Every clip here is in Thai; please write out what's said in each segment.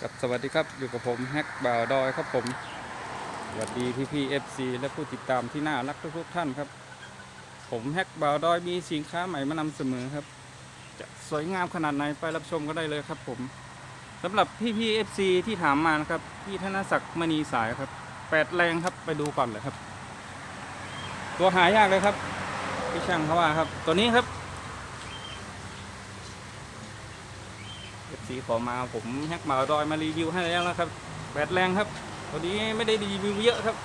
ครับสวัสดีครับอยู่กับผมแฮกบ่าวดอยครับผมสวัสดีพี่พี่เอฟซีและผู้ติดตามที่น่ารักทุกๆท่านครับ ผมแฮกบ่าวดอยมีสินค้าใหม่มานำเสมอครับ จะสวยงามขนาดไหนไปรับชมก็ได้เลยครับ ผมสำหรับพี่พี่เอฟซีที่ถามมานะครับพี่ธนศักดิ์มณีสายครับแปดแรงครับไปดูก่อนเลยครับ ตัวหายากเลยครับพี่ช่างเขาว่าครับ ตัวนี้ครับ ดีขอมาผมแฮกมาดอยมารีวิวให้แล้วนะครับแบตแรงครับตัวนี้ไม่ได้รีวิวเยอะครับ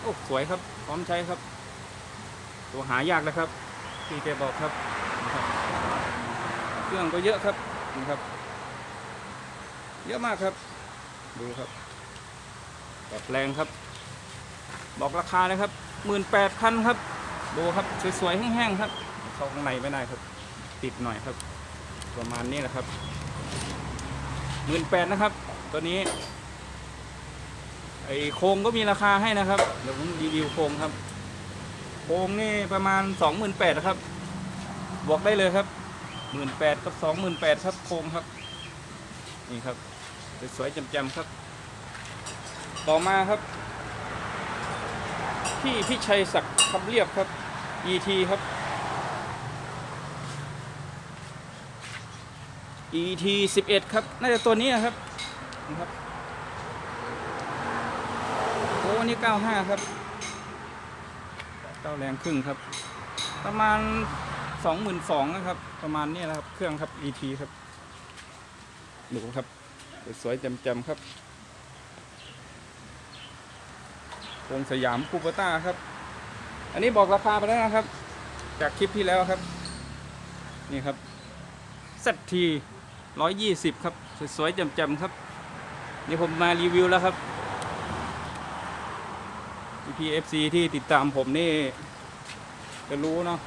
โอ้สวยครับพร้อมใช้ครับ ตัวหายากนะครับพี่แกบอกครับนะครับ เครื่องก็เยอะครับนะครับ เยอะมากครับ ดูครับแบตแรงครับ บอกราคาเลยครับหมื่นแปดพันครับ ดูครับสวยๆแห้งๆครับ เข้าข้างในไม่ได้ครับ ติดหน่อยครับ ประมาณนี้แหละครับ หมื่นแปดนะครับ ตัวนี้ ไอโครงก็มีราคาให้นะครับ เดี๋ยวผมรีวิวโครงครับ โครงนี่ประมาณสองหมื่นแปดครับ บอกได้เลยครับหมื่นแปดกับสองหมื่นแปดครับโครงครับ นี่ครับ สวยๆจำๆครับ ต่อมาครับพี่พิชัยศักดิ์คำเรียบครับ ET ครับ ET 11ครับ น่าจะตัวนี้นะครับนะครับโอ้อันนี้95 ครับเก้าแรงครึ่งครับ ประมาณ 22,000นะครับ ประมาณนี้แหละครับ เครื่องครับ ET ครับดูครับ สวยๆจำๆครับวงสยามคูเปอร์ต้าครับ อันนี้บอกราคาไปแล้วนะครับ จากคลิปที่แล้วครับ นี่ครับ ZT ร้อยยี่สิบครับ สวยๆจำๆครับ นี่ผมมารีวิวแล้วครับ PPFC ที่ติดตามผมนี่ จะรู้เนาะ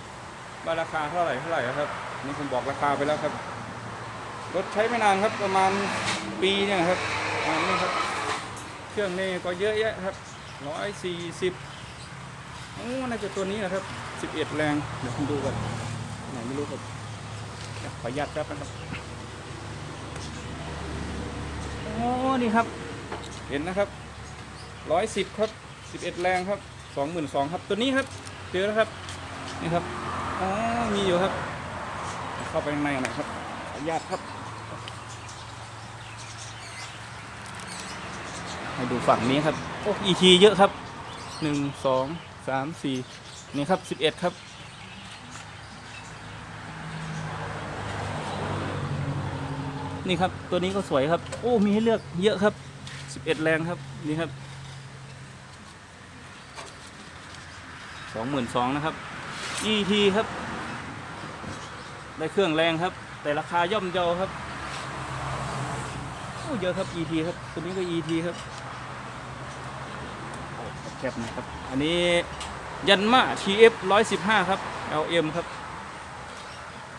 ว่าราคาเท่าไหร่เท่าไหร่ครับ นี่ผมบอกราคาไปแล้วครับ รถใช้ไม่นานครับประมาณปีเนี่ยครับนี้ครับ เครื่องนี่ก็เยอะแยะครับร้อยสี่สิบโอ้น่าจะตัวนี้นะครับสิบเอ็ดแรง เดี๋ยวผมดูก่อนไหนไม่รู้ครับขออนุญาตแป๊บนะครับ อ้นี่ครับ เห็นนะครับร้อยสิบครับสิบเอ็ดแรงครับสองหมื่นสองครับตัวนี้ครับเจอแล้วครับนี่ครับอ๋อมีอยู่ครับ เข้าไปข้างในหน่อยครับอนุญาตครับ ให้ดูฝั่งนี้ครับโอ้ ET เยอะครับหนึ่งสองสามสี่นี่ครับสิบเอ็ดครับ นี่ครับ ตัวนี้ก็สวยครับ โอ้มีให้เลือกเยอะครับ11แรงครับนี่ครับ22,000นะครับ ET ครับ ได้เครื่องแรงครับ แต่ราคาย่อมเยาครับโอ้เยอะครับ ET ครับ ตัวนี้ก็ ET ครับแคบนะครับ อันนี้ยันมา TF 115 ครับ LM ครับ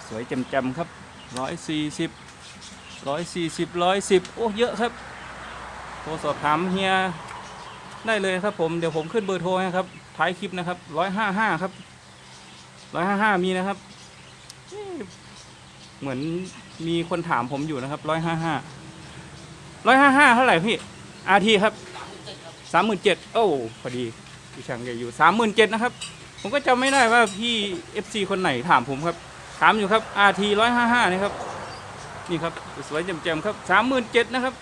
สวยจำๆครับ 140 ร้อยสี่สิบร้อยสิบโอ้เยอะครับ โทรสอบถามเฮียได้เลยครับผมเดี๋ยวผมขึ้นเบอร์โทรให้ครับท้ายคลิปนะครับร้อยห้าห้าครับร้อยห้าห้ามีนะครับ เหมือนมีคนถามผมอยู่นะครับร้อยห้าห้าร้อยห้าห้าเท่าไหร่พี่อาทีครับสามหมื่นเจ็ดโอ้พอดีพี่ช่างแกอยู่สามหมื่นเจ็ดนะครับ ผมก็จำไม่ได้ว่าพี่เอฟซีคนไหนถามผมครับ ถามอยู่ครับอาทีร้อยห้าห้านี่ครับ นี่ครับสวยแจ่มๆครับสามหมื่นเจ็ดนะครับ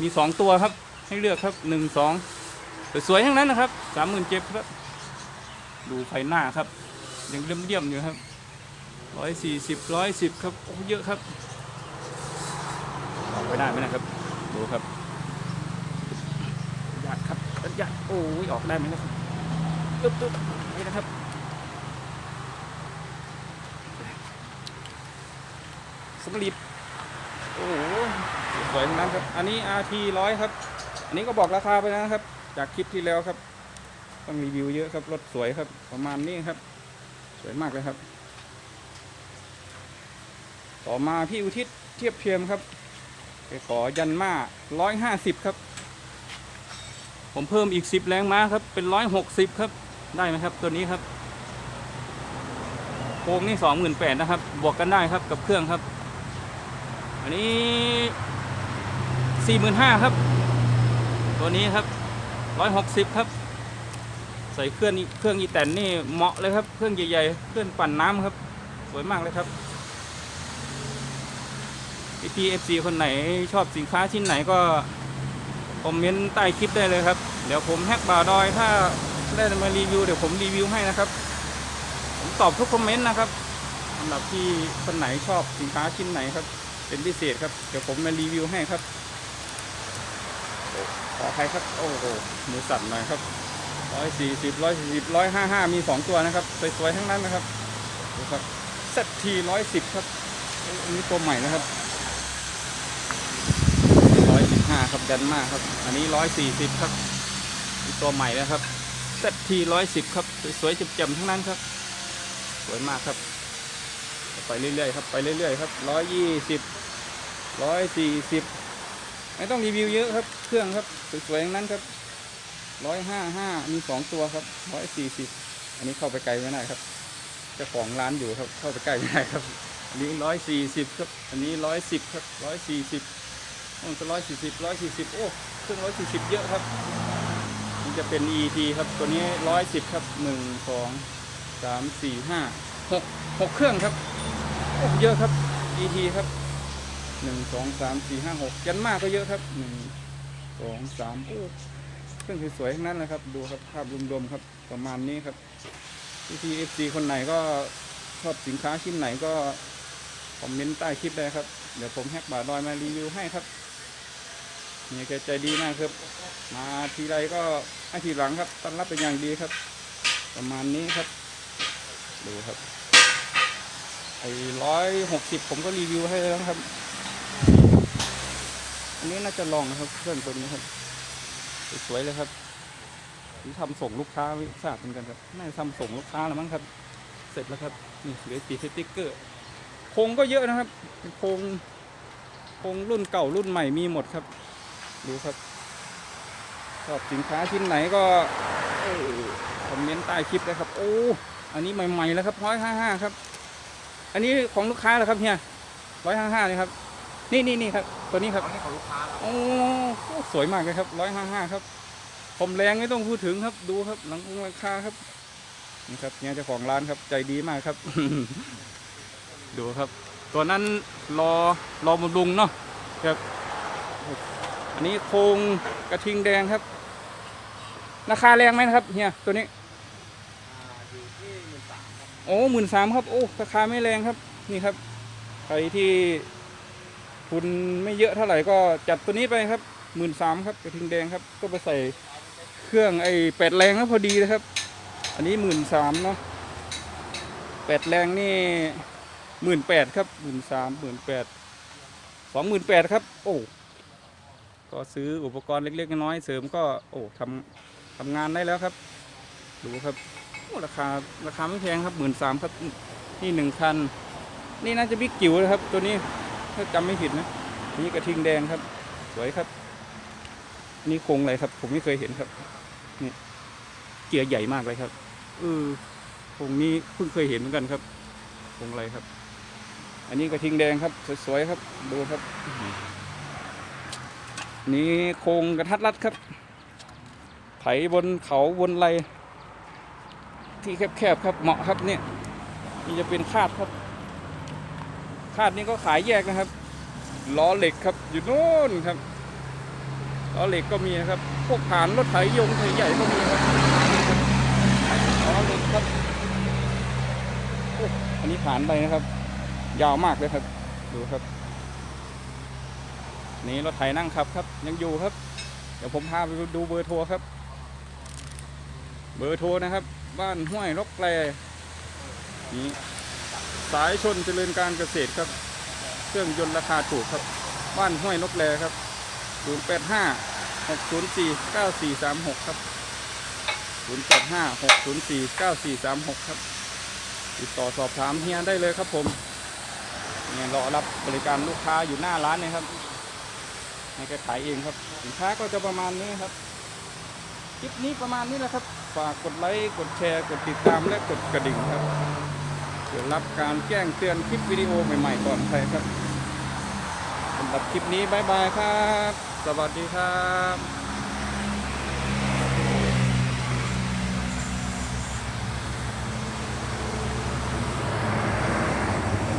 มีสองตัวครับ ให้เลือกครับหนึ่งสองสวยๆทั้งนั้นนะครับสามหมื่นเจ็ดครับ ดูไฟหน้าครับ ยังเลี่ยมๆอยู่ครับร้อยสี่สิบร้อยสิบครับเยอะครับออกไปได้ไหมนะครับ ดูครับยัดครับยัดโอ้ยออกได้ไหมนะครับตึ๊บตึ๊บนี่นะครับสลิด โอ้โหสวยทั้งนั้นครับ อันนี้ RT ร้อยครับ อันนี้ก็บอกราคาไปแล้วนะครับ จากคลิปที่แล้วครับ ต้องรีวิวเยอะครับ รถสวยครับ ประมาณนี้ครับ สวยมากเลยครับ ต่อมาพี่อุทิศเทียบเทียมครับไปขอยันมาร้อยห้าสิบครับ ผมเพิ่มอีกสิบแรงม้าครับ เป็นร้อยหกสิบครับ ได้ไหมครับ ตัวนี้ครับโค้งนี่สองหมื่นแปดนะครับ บวกกันได้ครับกับเครื่องครับ อันนี้สี่หมื่นห้าครับ ตัวนี้ครับร้อยหกสิบครับ ใส่เครื่องเครื่องอีแตนนี่เหมาะเลยครับ เครื่องใหญ่ๆ เครื่องปั่นน้ำครับ สวยมากเลยครับพี่เอฟซีคนไหนชอบสินค้าชิ้นไหนก็คอมเมนต์ใต้คลิปได้เลยครับ เดี๋ยวผมแฮกบ่าวดอย ถ้าได้มารีวิวเดี๋ยวผมรีวิวให้นะครับ ผมตอบทุกคอมเมนต์นะครับสำหรับที่คนไหนชอบสินค้าชิ้นไหนครับ เป็นพิเศษครับ เดี๋ยวผมมารีวิวให้ครับโอ้ขอใครครับ โอ้โหมือสั่นหน่อยครับร้อยสี่สิบร้อยสี่สิบร้อยห้าห้ามีสองตัวนะครับ สวยๆทั้งนั้นนะครับดูครับเซตทีร้อยสิบครับอันนี้ตัวใหม่นะครับร้อยสิบห้าครับดันมากครับ อันนี้ร้อยสี่สิบครับตัวใหม่นะครับเซตทีร้อยสิบครับ สวยๆเจ็บๆทั้งนั้นครับ สวยมากครับ ไปเรื่อยๆครับ ไปเรื่อยๆครับร้อยยี่สิบร้อยสี่สิบไม่ต้องรีวิวเยอะครับ เครื่องครับสวยๆอย่างนั้นครับร้อยห้าห้ามีสองตัวครับร้อยสี่สิบอันนี้เข้าไปไกลไม่ได้ครับเจ้าของร้านอยู่ครับ เข้าไปใกล้ไม่ได้ครับ อันนี้ร้อยสี่สิบครับ อันนี้ร้อยสิบครับร้อยสี่สิบมันจะร้อยสี่สิบร้อยสี่สิบโอ้เครื่องร้อยสี่สิบเยอะครับมันจะเป็น ET ครับตัวนี้ร้อยสิบครับหนึ่งสองสามสี่ห้าหกหกเครื่องครับ เยอะครับ ET ครับหนึ่งสองสามสี่ห้าหกยันมากก็เยอะครับหนึ่งสองสามโอ้เครื่องสวยๆทั้งนั้นเลยครับ ดูครับภาพรวมๆครับประมาณนี้ครับพี่พีเอฟซีคนไหนก็ชอบสินค้าชิ้นไหนก็คอมเมนต์ใต้คลิปได้ครับ เดี๋ยวผมแฮกบาร์ดอยมารีวิวให้ครับเนี่ยแกใจดีมากครับ มาทีไรก็ให้ทีหลังครับต้อนรับเป็นอย่างดีครับ ประมาณนี้ครับ ดูครับ ไอ้ร้อยหกสิบผมก็รีวิวให้แล้วครับ อันนี้น่าจะลองนะครับเครื่องตัวนี้ครับ สวยเลยครับที่ทำส่งลูกค้าไม่ทราเหมือนกันครับน่าจะทำส่งลูกค้าแล้วมั้งครับ เสร็จแล้วครับนี่เหลือติดสติ๊กเกอร์โครงก็เยอะนะครับโครงโครงรุ่นเก่ารุ่นใหม่มีหมดครับ ดูครับชอบสินค้าชิ้นไหนก็คอมเมนต์ใต้คลิปเลยครับ โอ้ อันนี้ใหม่ ๆ แล้วครับร้อยห้าห้าครับ อันนี้ของลูกค้าเหรอครับเฮียร้อยห้าห้านี่ครับ นี่นี่นี่ครับ ตัวนี้ครับให้ของลูกค้าครับโอ้โหสวยมากเลยครับร้อยห้าห้าครับ ผมแรงไม่ต้องพูดถึงครับ ดูครับ หลังองราคาครับ นี่ครับเนี่ยเจ้าของร้านครับ ใจดีมากครับ ดูครับ ตัวนั้นรอรอบำรุงเนาะครับ อันนี้โครงกระทิงแดงครับ ราคาแรงไหมนะครับเฮียตัวนี้ อ่าอยู่ที่หมื่นสามครับ โอ้หมื่นสามครับ โอ้ราคาไม่แรงครับ นี่ครับ ใครที่ทุนไม่เยอะเท่าไหร่ก็จัดตัวนี้ไปครับหมื่นสามครับกระทิงแดงครับ ก็ไปใส่เครื่องไอ้แปดแรงแล้วพอดีเลยครับ อันนี้หมื่นสามเนาะแปดแรงนี่หมื่นแปดครับหมื่นสามหมื่นแปดสองหมื่นแปดครับ โอ้ก็ซื้ออุปกรณ์เล็กๆน้อยๆเสริมก็ โอ้ทำทำงานได้แล้วครับดูครับ ราคาราคาไม่แพงครับหมื่นสามครับนี่หนึ่งคัน นี่น่าจะบิ๊กจิ๋วนะครับ ตัวนี้ถ้าจำไม่ผิดนะนี่กระทิงแดงครับ สวยครับนี่โครงอะไรครับ ผมไม่เคยเห็นครับนี่เกียร์ใหญ่มากเลยครับเออโครงนี้เพิ่งเคยเห็นเหมือนกันครับโครงอะไรครับ อันนี้กระทิงแดงครับ สวยๆครับ ดูครับ นี่โครงกระทัดรัดครับ ไถบนเขาบนไร ที่แคบๆครับเหมาะครับเนี่ยนี่จะเป็นคาดครับ คาดนี้ก็ขายแยกนะครับล้อเหล็กครับอยู่โน่นครับล้อเหล็กก็มีนะครับ พวกฐานรถไถยงไถใหญ่ก็มีครับล้อเหล็กครับอันนี้ฐานไปนะครับ ยาวมากเลยครับ ดูครับ นี่รถไถนั่งครับครับ ยังอยู่ครับ เดี๋ยวผมพาไปดูเบอร์โทรครับ เบอร์โทรนะครับ บ้านห้วยรกแปรนี่สายชนเจริญการเกษตรครับ เครื่องยนต์ราคาถูกครับ บ้านห้วยนกแลครับ 085 604 9436 ครับ 085 604 9436 ครับ ติดต่อสอบถามเฮียได้เลยครับผมเนี่ยรอรับบริการลูกค้าอยู่หน้าร้านเนะครับให้แกขายเองครับ สินค้าก็จะประมาณนี้ครับ คลิปนี้ประมาณนี้แหละครับ ฝากกดไลค์กดแชร์ กดติดตามและกดกระดิ่งครับเพื่อรับการแจ้งเตือนคลิปวิดีโอใหม่ๆก่อนใครครับสำหรับคลิปนี้บายบายครับ สวัสดีครับ